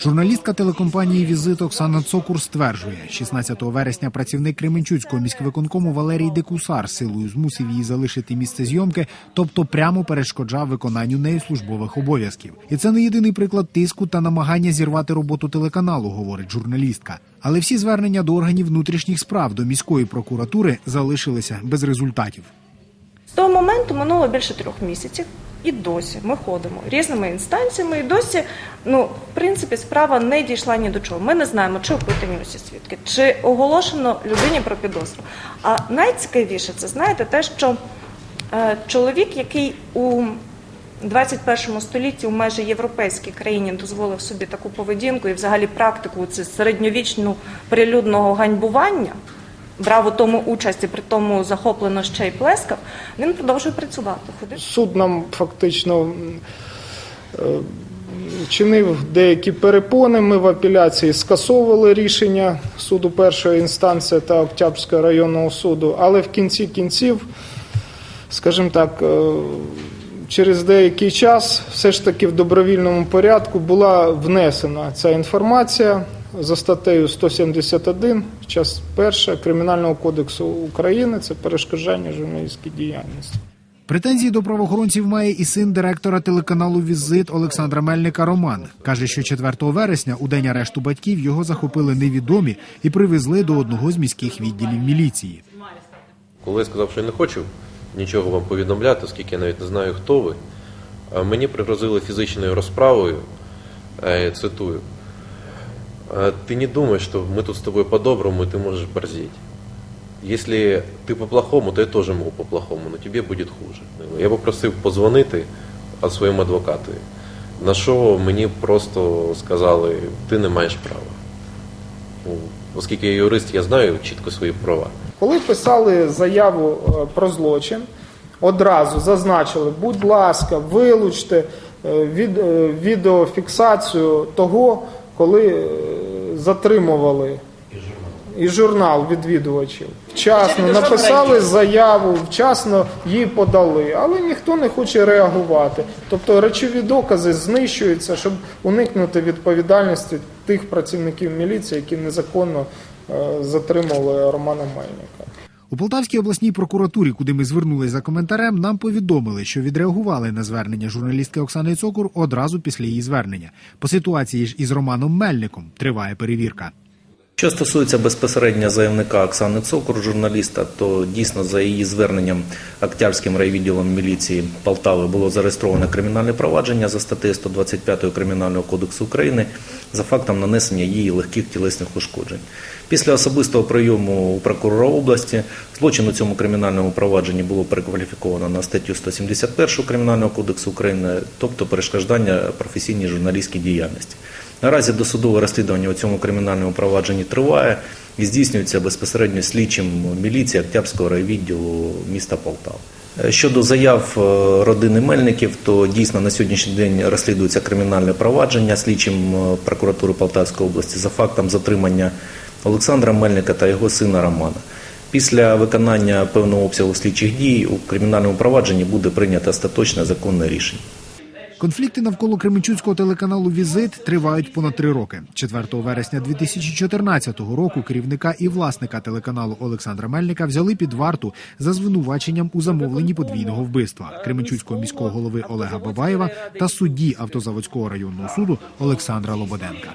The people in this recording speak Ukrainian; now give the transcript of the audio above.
Журналістка телекомпанії Візит Оксана Цокур стверджує, 16 вересня працівник Кременчуцького міськвиконкому Валерій Декусар силою змусив її залишити місце зйомки, тобто прямо перешкоджав виконанню нею службових обов'язків. І це не єдиний приклад тиску та намагання зірвати роботу телеканалу, говорить журналістка. Але всі звернення до органів внутрішніх справ до міської прокуратури залишилися без результатів. З того моменту минуло більше трьох місяців, і досі ми ходимо різними інстанціями, і досі, ну, в принципі, справа не дійшла ні до чого. Ми не знаємо, чи опитані усі свідки, чи оголошено людині про підозру. А найцікавіше це знаєте те, що е, чоловік, який у 21 столітті у майже європейській країні дозволив собі таку поведінку і взагалі практику це середньовічну прилюдного ганьбування, брав у тому участь і при тому захоплено ще й плескав, він продовжує працювати. Ходив. Суд нам фактично е, чинив деякі перепони. Ми в апеляції скасовували рішення суду першої інстанції та Октябрського районного суду, але в кінці кінців, скажімо так, е, через деякий час все ж таки в добровільному порядку була внесена ця інформація за статтею 171, час перша Кримінального кодексу України, це перешкоджання журналістській діяльності. Претензії до правоохоронців має і син директора телеканалу Візит Олександра Мельника Роман. Каже, що 4 вересня, у день арешту батьків, його захопили невідомі і привезли до одного з міських відділів міліції. Коли я сказав, що я не хочу нічого вам повідомляти, оскільки я навіть не знаю, хто ви, а мені пригрозили фізичною розправою, е, цитую, «А «Ты не думай, что мы тут с тобой по-доброму, и ты можешь борзеть. Если ти по-плохому, то я теж можу по-плохому, но тебе буде хуже. Я попросив позвонити а своєму адвокату, на що мені просто сказали, ти не маєш права. Ну, Оскільки я юрист, я знаю чітко свої права. Коли писали заяву е, про злочин, одразу зазначили, будь ласка, вилучте е, від, е, відеофіксацію того, коли затримували і журнал відвідувачів. Вчасно написали заяву, вчасно її подали, але ніхто не хоче реагувати. Тобто речові докази знищуються, щоб уникнути відповідальності тих працівників міліції, які незаконно е, затримували Романа Мельника. У Полтавській обласній прокуратурі, куди ми звернулись за коментарем, нам повідомили, що відреагували на звернення журналістки Оксани Цокур одразу після її звернення. По ситуації ж із Романом Мельником триває перевірка. Що стосується безпосередньо заявника Оксани Цокур, журналіста, то дійсно за її зверненням Октябрським райвідділом міліції Полтави було зареєстроване кримінальне провадження за статтею 125 Кримінального кодексу України за фактом нанесення їй легких тілесних ушкоджень. Після особистого прийому у прокурора області злочин у цьому кримінальному провадженні було перекваліфіковано на статтю 171 Кримінального кодексу України, тобто перешкоджання професійній журналістській діяльності. Наразі досудове розслідування у цьому кримінальному провадженні триває і здійснюється безпосередньо слідчим міліції Октябрського райвідділу міста Полтава. Е, Щодо заяв е, родини Мельників, то дійсно на сьогоднішній день розслідується кримінальне провадження слідчим е, прокуратури Полтавської області за фактом затримання Олександра Мельника та його сина Романа. Після виконання певного обсягу слідчих дій у кримінальному провадженні буде прийнято остаточне законне рішення. Конфлікти навколо Кременчуцького телеканалу Візит тривають понад три роки. 4 вересня 2014 року керівника і власника телеканалу Олександра Мельника взяли під варту за звинуваченням у замовленні подвійного вбивства Кременчуцького міського голови Олега Бабаєва та судді автозаводського районного суду Олександра Лободенка.